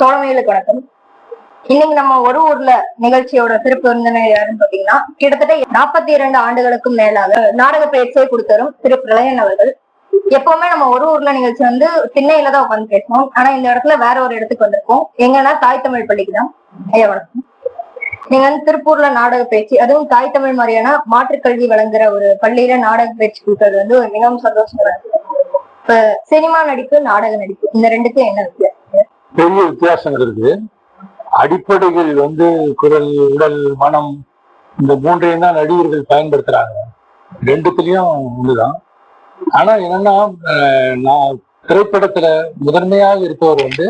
தோழமைகளுக்கு வணக்கம் இன்னைக்கு நம்ம ஒரு ஊர்ல நிகழ்ச்சியோட சிறப்பு விருந்தினர் யாருன்னு பாத்தீங்கன்னா கிட்டத்தட்ட நாற்பத்தி இரண்டு ஆண்டுகளுக்கும் மேலாக நாடக பயிற்சியை கொடுத்தரும் திரு பிரளயன் அவர்கள். எப்பவுமே நம்ம ஒரு ஊர்ல நிகழ்ச்சி வந்து திண்ணையில தான் உட்காந்து பேசுவோம். ஆனா இந்த இடத்துல வேற ஒரு இடத்துக்கு வந்திருக்கோம். எங்கன்னா தாய் தமிழ் பள்ளிக்கு தான். ஐயா வணக்கம். நீங்க வந்து திருப்பூர்ல நாடக பயிற்சி அதுவும் தாய் தமிழ் மாதிரியான மாற்றுக்கல்வி வழங்குற ஒரு பள்ளியில நாடக பயிற்சி கொடுக்கறது வந்து ஒரு மிகவும் சந்தோஷமா இருக்கு. இப்ப சினிமா நடிப்பு நாடக நடிப்பு இந்த ரெண்டுக்கும் என்ன வித்தியாசம்? பெரிய வித்தியாசங்கள் இருக்கு அடிப்படைகள் வந்து குரல் உடல் மனம் இந்த மூன்றையும் தான் நடிகர்கள் பயன்படுத்துறாங்க. ரெண்டுத்துலயும் ஒண்ணுதான். ஆனா என்னன்னா நான் திரைப்படத்துல முதன்மையாக இருப்பவர் வந்து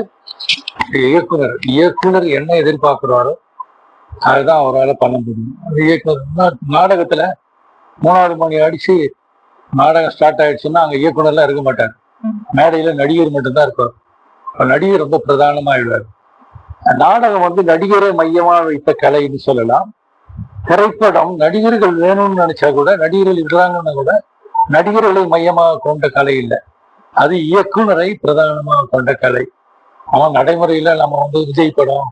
இயக்குனர். இயக்குனர் என்ன எதிர்பார்க்கிறாரோ அதுதான் அவரால் பண்ண முடியும். இயக்குனர் நாடகத்துல மூணாவது மணி அடிச்சு நாடகம் ஸ்டார்ட் ஆயிடுச்சுன்னா அங்க இயக்குனர்லாம் இருக்க மாட்டார். மேடையில நடிகர் மட்டும்தான் இருப்பார். அப்ப நடிகர் ரொம்ப பிரதானமாயிடுவார். நாடகம் வந்து நடிகரை மையமா வைத்த கலைன்னு சொல்லலாம். திரைப்படம் நடிகர்கள் வேணும்னு நினைச்சா கூட நடிகர்கள் இருக்கிறாங்கன்னா கூட நடிகர்களை மையமாக கொண்ட கலை இல்லை. அது இயக்குனரை பிரதானமாக கொண்ட கலை. அவன் நடைமுறையில நம்ம வந்து விஜய் படம்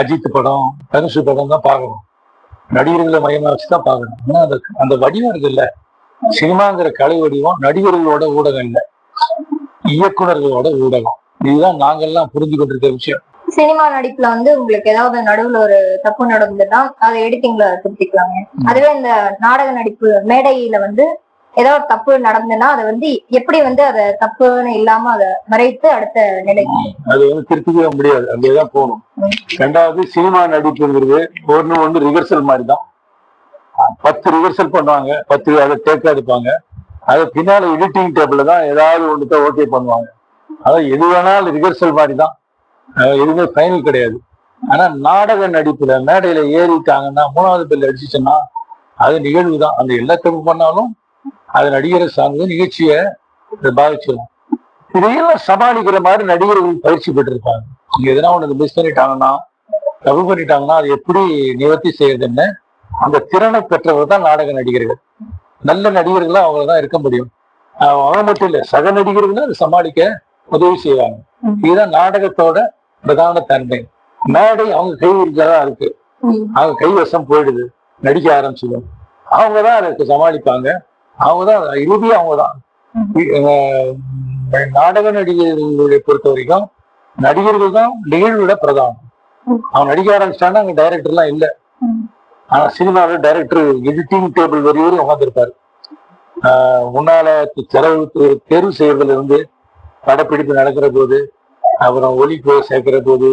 அஜித் படம் தனுஷு படம் தான் பார்க்கணும். நடிகர்களை மையமா வச்சு தான் பார்க்கணும். ஆனா அந்த அந்த வடிவம் இருக்குல்ல சினிமாங்கிற கலை வடிவம் நடிகர்களோட ஊடகம் இல்லை. இயக்குனர்களோட ஊடகம். இதுதான் நாங்கெல்லாம் புரிஞ்சு கொண்டிருக்க விஷயம். சினிமா நடிப்புல வந்து உங்களுக்கு ஏதாவது நடுவுல ஒரு தப்பு நடந்ததுன்னா அதை எடிட்டிங்ல திருத்திக்கலாங்க அதுவே இந்த நாடக நடிப்பு மேடையில வந்து ஏதாவது தப்பு நடந்ததுன்னா அதை வந்து எப்படி வந்து அதை தப்புன்னு இல்லாம அதை மறைத்து அடுத்த நிலைக்கு அது வந்து திருப்பிக்கவே முடியாது. அப்படியேதான் போகணும். ரெண்டாவது சினிமா நடிப்புங்கிறது ஒண்ணு ஒண்ணு ரிஹர்சல் மாதிரி தான் பத்து ரிஹர்சல் பண்ணுவாங்க. பத்து அதை டேக்கா எடுப்பாங்க. அது பின்னால எடிட்டிங் டேபிள்ல தான் ஏதாவது ஒன்று ஓகே பண்ணுவாங்க. அதாவது எது வேணாலும் ரிஹர்சல் மாதிரி தான் எதுவுமே ஃபைனல் கிடையாது. ஆனா நாடக நடிப்புல மேடையில ஏறிட்டாங்கன்னா மூணாவது பெல் அடிச்சுச்சுன்னா அது நிகழ்வு தான் அந்த எல்லா தப்பு பண்ணாலும் அது நடிகரை சார்ந்து நிகழ்ச்சியை பாதிச்சிடும். இதையெல்லாம் சமாளிக்கிற மாதிரி நடிகர்கள் பயிற்சி பெற்றிருப்பாங்க. இங்க எதனா ஒன்று மிஸ் பண்ணிட்டாங்கன்னா தப்பு பண்ணிட்டாங்கன்னா அது எப்படி நிவர்த்தி செய்யறதுன்னு அந்த திறனை பெற்றவர் தான் நாடக நடிகர்கள். நல்ல நடிகர்களா அவங்கள தான் இருக்க முடியும். அவங்க மட்டும் இல்லை சக நடிகர்களும் அதை சமாளிக்க உதவி செய்வாங்க. இதுதான் நாடகத்தோட பிரதான தன்மை. மேடை அவங்க கை இருக்கதான் இருக்கு. அவங்க கைவசம் போயிடுது. நடிக்க ஆரம்பிச்சிடும். அவங்க தான் அதுக்கு சமாளிப்பாங்க. அவங்க தான் இறுதி அவங்க தான் நாடக நடிகர்களை பொறுத்த வரைக்கும் நடிகர்கள் தான் நிகழ்விட பிரதானம். அவன் நடிக்க ஆரம்பிச்சிட்டான்னா அங்க டைரக்டர்லாம் இல்ல. ம். ஆனா சினிமாவில் டைரக்டர் எடிட்டிங் டேபிள் வரையும் உட்காந்துருப்பாரு முன்னால செலவு தே- தேர்வு செய்யறதுல இருந்து படப்பிடிப்பு நடக்கிற போது அப்புறம் ஒலி போய் சேர்க்கிற போது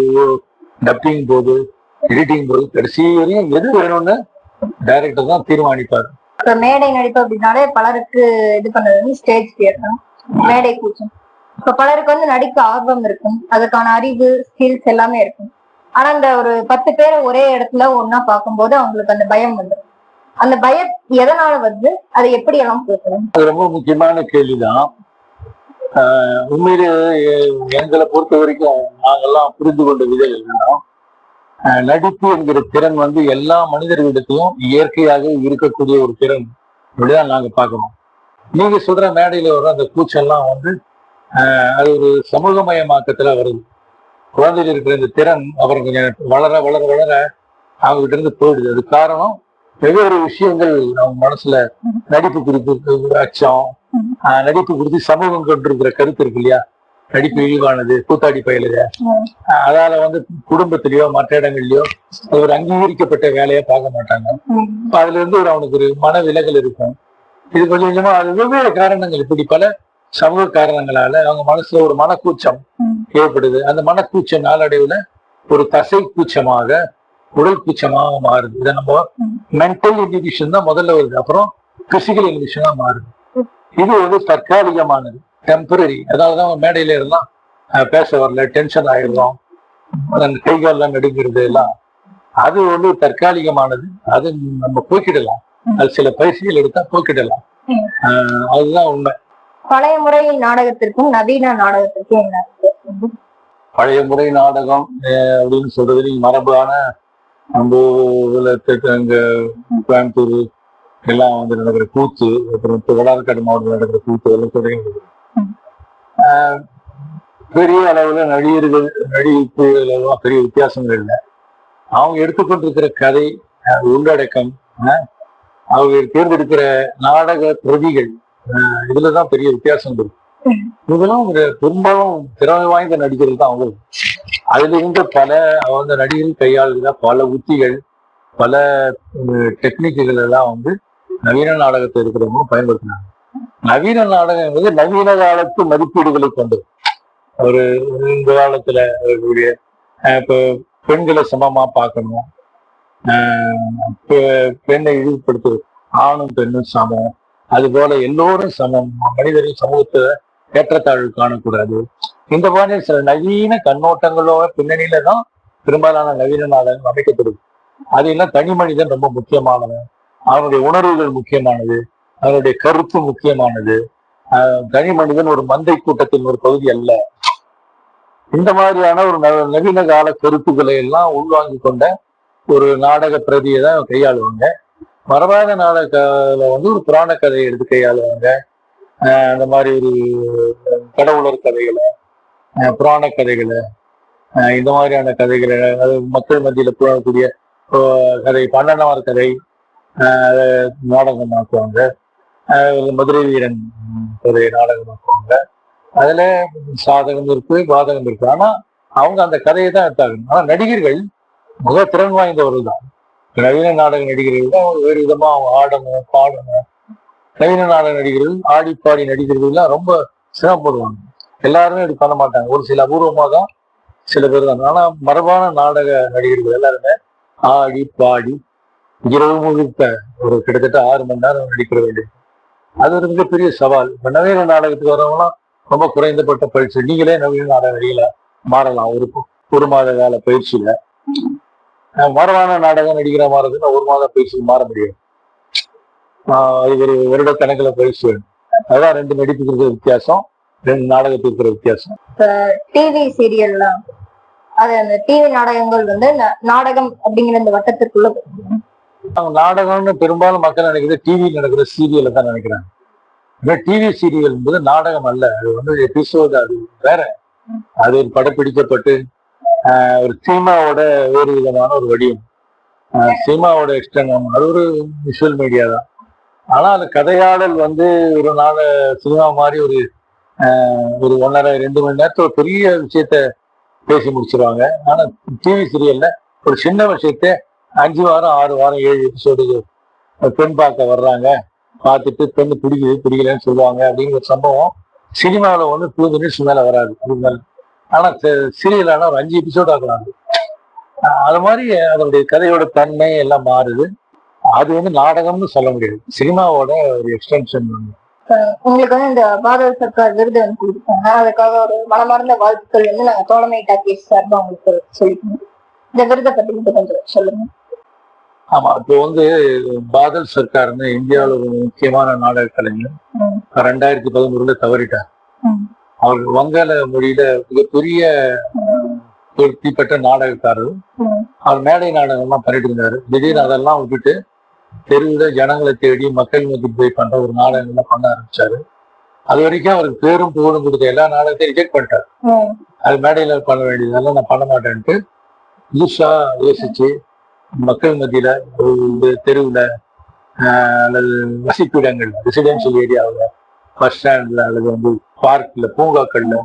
டப்பிங் போது எடிட்டிங் போது கடைசி வரையும் எது வேணும்னு டைரக்டர் தான் தீர்மானிப்பார். இப்ப மேடை நடிப்பு அப்படின்னாலே பலருக்கு இது பண்ணது வந்து ஸ்டேஜ் ஃபியர் தான். மேடை கூச்சம். இப்ப பலருக்கு வந்து நடிக்க ஆர்வம் இருக்கும். அதுக்கான அறிவு ஸ்கில்ஸ் எல்லாமே இருக்கும். ஆனா அந்த ஒரு பத்து பேரை ஒரே இடத்துல ஒன்னா பார்க்கும்போது அவங்களுக்கு அந்த பயம் வந்துடும் அந்த பயம் எதனால வந்து அதை எப்படி எல்லாம் போக்கணும் அது ரொம்ப முக்கியமான கேள்விதான். உண்மையிலே எங்களை பொறுத்த வரைக்கும் நாங்கெல்லாம் புரிந்து கொண்ட விதம் என்னன்னா நடிப்பு என்கிற திறன் வந்து எல்லா மனிதர்களிடத்திலும் இயற்கையாக இருக்கக்கூடிய ஒரு திறன் அப்படிதான் நாங்க பாக்குறோம் நீங்க சொல்ற மேடையில வர அந்த கூச்செல்லாம் வந்து ஆஹ் அது ஒரு சமூகமயமாக்கத்துல வருது. குழந்தைகள் இருக்கிற இந்த திறன் அப்புறம் கொஞ்சம் வளர வளர வளர அவங்க கிட்ட இருந்து போயிடுது. அது காரணம் வெவ்வேறு விஷயங்கள் அவங்க மனசுல நடிப்பு குறித்து அச்சம் நடிப்பு குறித்து சமூகம் கொண்டிருக்கிற கருத்து இருக்கு இல்லையா? நடிப்பு இழிவானது கூத்தாடி பயிலுக. அதால வந்து குடும்பத்திலயோ மற்ற இடங்கள்லயோ ஒரு அங்கீகரிக்கப்பட்ட வேலையை பார்க்க மாட்டாங்க. அதுல இருந்து ஒரு அவனுக்கு ஒரு மன விலகல் இருக்கும். இது கொஞ்சம் கொஞ்சமா அது வெவ்வேறு காரணங்கள் இப்படி பல சமூக காரணங்களால அவங்க மனசுல ஒரு மனக்கூச்சம் ஏற்படுது. அந்த மனக்கூச்ச நாளடைவுல ஒரு தசை கூச்சமாக உடல் கூச்சமாக மாறுது. இதை நம்ம மென்டல் இன்ஹிபிஷன் தான் முதல்ல வருது. அப்புறம் பிசிக்கல் இன்ஹிபிஷனா மாறுது. இது வந்து தற்காலிகமானது டெம்பரரி அதாவதுதான் மேடையில இருந்தால் பேச வரல டென்ஷன் ஆயிடுறோம். கை கால்லாம் நடுங்கிறது எல்லாம். அது வந்து தற்காலிகமானது. அது நம்ம போக்கிடலாம். அது சில பயிற்சிகள் எடுத்தா போக்கிடலாம். அதுதான் உண்மை. பழைய முறை நாடகத்திற்கும் நவீன நாடகத்திற்கும் என்ன? பழைய முறை நாடகம் அப்படின்னு சொல்றது நீங்க மரபான நம்ம கோயம்புத்தூர் எல்லாம் வந்து நடக்கிற கூத்து அப்புறம் இப்ப மாவட்டம் மாவட்டத்தில் நடக்கிற கூத்து எல்லாம் தொடங்கி பெரிய அளவுல நடிகர்கள் நடிப்புகள் எல்லாம் பெரிய வித்தியாசங்கள் இல்லை. அவங்க எடுத்துக்கொண்டிருக்கிற கதை உள்ளடக்கம் அவங்க தேர்ந்தெடுக்கிற நாடக பிரதிகள் இதுலதான் பெரிய வித்தியாசம் இருக்கு. இதெல்லாம் பெரும்பாலும் திறமை வாய்ந்த நடிகர்கள் தான் அவங்க. அதுல இருந்த பல அவங்க நடிகர்கள் கையாளுகிற பல உத்திகள் பல டெக்னிக்குகள் எல்லாம் வந்து நவீன நாடகத்தை இருக்கிறவங்க பயன்படுத்தினாங்க நவீன நாடகம் என்பது நவீன காலத்து மதிப்பீடுகளை கொண்டது ஒரு இந்த காலத்துல இருக்கக்கூடிய இப்போ பெண்களை சமமா பார்க்கணும். ஆஹ் பெ- பெண்ணை இழிவுபடுத்து ஆணும் பெண்ணும் சமம். அது போல எல்லோரும் சமம். மனிதரின் சமூகத்தை ஏற்றத்தாழ்வு காணக்கூடாது. இந்த மாதிரி சில நவீன கண்ணோட்டங்களோட பின்னணியில தான் பெரும்பாலான நவீன நாடகம் அமைக்கப்படுது. அது எல்லாம் தனி மனிதன் ரொம்ப முக்கியமானவன். அவனுடைய உணர்வுகள் முக்கியமானது அவனுடைய கருத்து முக்கியமானது. தனி மனிதன் ஒரு மந்தை கூட்டத்தின் ஒரு பகுதி அல்ல. இந்த மாதிரியான ஒரு நவீன கால கருத்துக்களை எல்லாம் உள்வாங்கி கொண்ட ஒரு நாடக பிரதியை தான் கையாளுவாங்க. மரபாத நாடகால வந்து ஒரு புராண கதையை எடுத்து கையாளுவாங்க. அந்த மாதிரி ஒரு கடவுளர் கதைகளை புராண கதைகளை இந்த மாதிரியான கதைகளை மக்கள் மத்தியில போகக்கூடிய கதை பன்னெண்டாம் கதை நாடகமாக்குவாங்க. மதுரை வீரன் கதையை நாடகமாக்குவாங்க. அதுல சாதகம் இருக்கு பாதகம் இருக்கு. ஆனா அவங்க அந்த கதையை தான் எடுத்தாங்க. ஆனா நடிகர்கள் மிக திறன் வாய்ந்தவர்கள் தான். நவீன நாடக நடிகர்கள் தான். வேறு விதமா அவங்க ஆடணும் பாடணும். நவீன நாடக நடிகர்கள் ஆடி பாடி நடிகர்கள் எல்லாம் ரொம்ப சிரமப்படுவாங்க. எல்லாருமே இப்படி பண்ண மாட்டாங்க. ஒரு சில அபூர்வமா தான் சில பேர் தான். ஆனா மரபான நாடக நடிகர்கள் எல்லாருமே ஆடி பாடி இரவு முழுக்க ஒரு கிட்டத்தட்ட ஆறு மணி நேரம் நடிக்கிற வேண்டியது. அது ஒரு மிகப்பெரிய சவால். இப்ப நவீன நாடகத்துக்கு வரவங்களாம் ரொம்ப குறைந்தப்பட்ட பயிற்சி. நீங்களே நவீன நாடக நடிகல மாறலாம். ஒரு ஒரு மாத கால பயிற்சியில. அஹ் மரபான நாடகம் நடிக்கிற மாறதுன்னா ஒரு மாத பயிற்சியில் மாற முடியாது. ஆஹ் அது ஒரு வருட கணக்கில் பயிற்சி வேணும். அதான் ரெண்டு நடிப்புக்கு இருக்கிற வித்தியாசம் ரெண்டு நாடகத்துக்கு இருக்கிற வித்தியாசம். டிவி சீரியல்லாம் அது அந்த டிவி நாடகங்கள் வந்து நாடகம் அப்படிங்கிற இந்த வட்டத்திற்குள்ள அவங்க நாடகம்னு பெரும்பாலும் மக்கள் நினைக்கிறது டிவியில் நடக்கிற சீரியலை தான் நினைக்கிறாங்க. டிவி சீரியல் என்பது நாடகம் அல்ல. அது வந்து எபிசோடு அது வேற. அது ஒரு படப்பிடிக்கப்பட்டு ஒரு சினிமாவோட வேறு விதமான ஒரு வடிவம். சினிமாவோட எக்ஸ்டர்னம் அது ஒரு விஷுவல் மீடியா தான். ஆனால் அந்த கதையாடல் வந்து ஒரு நாள் சினிமா மாதிரி ஒரு ஒரு ஒன்றரை ரெண்டு மணி நேரத்தில் ஒரு பெரிய விஷயத்த பேசி முடிச்சிருவாங்க. ஆனால் டிவி சீரியல்ல ஒரு சின்ன விஷயத்த அஞ்சு வாரம் ஆறு வாரம் ஏழு எபிசோடு பெண் பார்க்க வர்றாங்க. பார்த்துட்டு பெண்ணு பிடிக்குது பிடிக்கலன்னு சொல்லுவாங்க அப்படிங்கிற சம்பவம் சினிமாவில் வந்து டூ மினிட்ஸ் மேல வராது. அதுக்கு மேலே ஆனா சீரியல் ஒரு அஞ்சு எபிசோட் ஆகலாம். அது மாதிரி அதனுடைய கதையோட தன்மை எல்லாம் மாறுது. அது வந்து நாடகம்னு சொல்ல முடியாது. சினிமாவோட ஒரு எக்ஸ்டென்ஷன் உங்களுக்கு வந்து இந்த பாரத சர்க்கார் விருது வந்து கொடுத்தாங்க அதுக்காக ஒரு மனமார்ந்த வாழ்த்துக்கள் வந்து நாங்கள் தோழமை டாக்கீஸ் சார்பாக உங்களுக்கு சொல்லிக்கணும். இந்த விருதை பற்றி கொஞ்சம் சொல்லுங்க. ஆமா இப்போ வந்து பாதல் சர்க்கார்னு இந்தியாவில் ஒரு முக்கியமான நாடக கலைஞர். ரெண்டாயிரத்தி பதினொருல தவறிட்டார். அவர் வங்காள மொழியில மிகப்பெரிய பெற்ற நாடகக்காரர். அவர் மேடை நாடகம்லாம் பண்ணிட்டு இருந்தாரு திடீர்னு அதெல்லாம் விட்டுட்டு தெருவில் ஜனங்களை தேடி மக்கள் நோக்கி போய் பண்ற ஒரு நாடகங்கள்லாம் பண்ண ஆரம்பிச்சாரு அது வரைக்கும் அவருக்கு பேரும் புகழும் கொடுத்த எல்லா நாடகத்தையும் ரிஜெக்ட் பண்ணிட்டார். அது மேடையில பண்ண வேண்டியதெல்லாம் நான் பண்ண மாட்டேன்ட்டு புதுசா யோசிச்சு மக்கள் மத்தியில ஒரு தெருவுல அல்லது வசிப்பிடங்கள் ரெசிடென்சியல் ஏரியாவில் பஸ் ஸ்டாண்ட்ல அல்லது வந்து பார்க்ல பூங்காக்கள்ல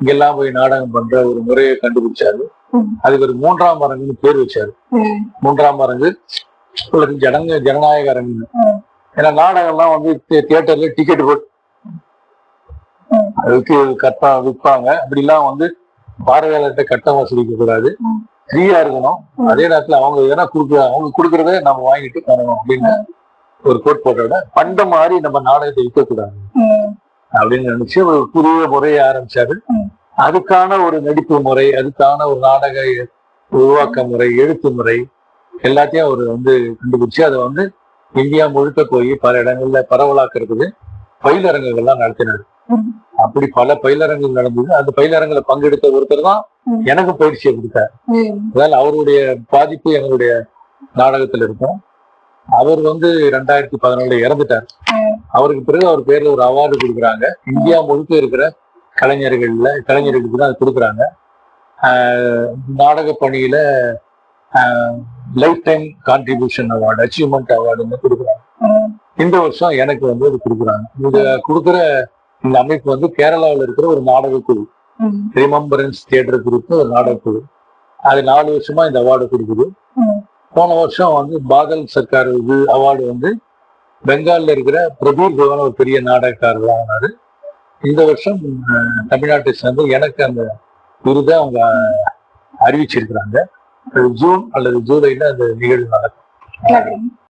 இங்கெல்லாம் போய் நாடகம் பண்ற ஒரு முறையை கண்டுபிடிச்சாரு. அதுக்கு ஒரு மூன்றாம் அரங்குன்னு பேர் வச்சாரு. மூன்றாம் அரங்கு அல்லது ஜனங்க ஜனநாயக அரங்கு. ஏன்னா நாடகம்லாம் வந்து தியேட்டர்ல டிக்கெட் போட்டு. அதுக்கு கட்டம் விற்பாங்க அப்படிலாம் வந்து பார்வையாளர்கிட்ட கட்டம் வசூலிக்க கூடாது. ஃப்ரீயா இருக்கணும். அதே நேரத்துல அவங்க எதனா கொடுக்குற அவங்க கொடுக்கறத நம்ம வாங்கிட்டு பண்ணணும் அப்படின்னு ஒரு கோட்பாட்டோட பண்ட மாதிரி நம்ம நாடகத்தை விற்கக்கூடாது. அப்படின்னு நினைச்சு ஒரு புதிய முறையை ஆரம்பிச்சாரு. அதுக்கான ஒரு நடிப்பு முறை அதுக்கான ஒரு நாடக உருவாக்க முறை எழுத்து முறை எல்லாத்தையும் அவர் வந்து கண்டுபிடிச்சு அதை வந்து இந்தியா முழுக்க போய் பல இடங்கள்ல பரவலாக்குறதுக்கு பயிலரங்குகள்லாம் நடத்தினார். அப்படி பல பயிலரங்குகள் நடந்தது. அந்த பயிலரங்குல பங்கெடுத்த ஒருத்தர் தான். எனக்கு பயிற்சியை கொடுத்தார். அதாவது அவருடைய பாதிப்பு எங்களுடைய நாடகத்துல இருக்கும். அவர் வந்து ரெண்டாயிரத்தி பதினொன்னுல இறந்துட்டார். அவருக்கு பிறகு அவர் பேர்ல ஒரு அவார்டு கொடுக்குறாங்க. இந்தியா முழுக்க இருக்கிற கலைஞர்கள்ல கலைஞர்களுக்கு தான் அது கொடுக்குறாங்க. நாடக பணியில life time contribution award achievement அவார்டுன்னு கொடுக்குறாங்க. இந்த வருஷம் எனக்கு வந்து அது கொடுக்குறாங்க. இது கொடுக்குற இந்த அமைப்பு வந்து கேரளாவில் இருக்கிற ஒரு நாடக குழு ரிமம்பரன்ஸ் தியேட்டர் குரூப் ஒரு நாடக குழு அது நாலு வருஷமா இந்த அவார்டு கொடுக்குது. போன வருஷம் வந்து பாதல் சர்க்கார் இது அவார்டு வந்து பெங்கால்ல இருக்கிற பிரதீப் தேவன் ஒரு பெரிய நாடகக்காரர் வாங்கினாரு இந்த வருஷம் தமிழ்நாட்டை சேர்ந்து எனக்கு அந்த விருதை அவங்க அறிவிச்சிருக்கிறாங்க. ஜூன் அல்லது ஜூலைல அந்த நிகழ்வு நடக்கும்.